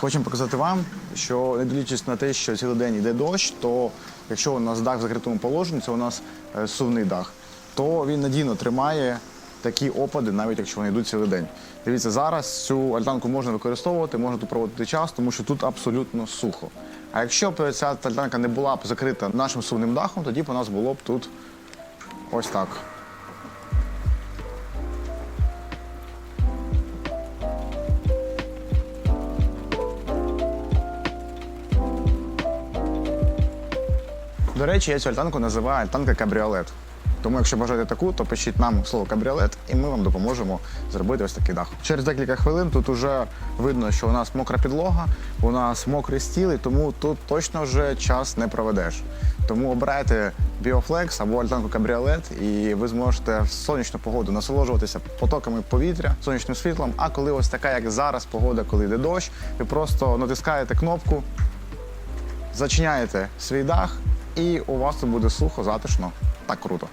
Хочемо показати вам, що не дивлячись на те, що цілий день йде дощ, то якщо у нас дах в закритому положенні, це у нас е, сувний дах, то він надійно тримає такі опади, навіть якщо вони йдуть цілий день. Дивіться, зараз цю альтанку можна використовувати, можна тут проводити час, тому що тут абсолютно сухо. А якщо б ця альтанка не була б закрита нашим сувним дахом, тоді б у нас було б тут ось так. До речі, я цю альтанку називаю альтанка кабріолет. Тому, якщо бажаєте таку, то пишіть нам слово кабріолет, і ми вам допоможемо зробити ось такий дах. Через декілька хвилин тут вже видно, що у нас мокра підлога, у нас мокрий стіл, і тому тут точно вже час не проведеш. Тому обирайте біофлекс або альтанку кабріолет, і ви зможете в сонячну погоду насолоджуватися потоками повітря, сонячним світлом. А коли ось така, як зараз, погода, коли йде дощ, ви просто натискаєте кнопку, зачиняєте свій дах, і у вас тут буде сухо, затишно та круто.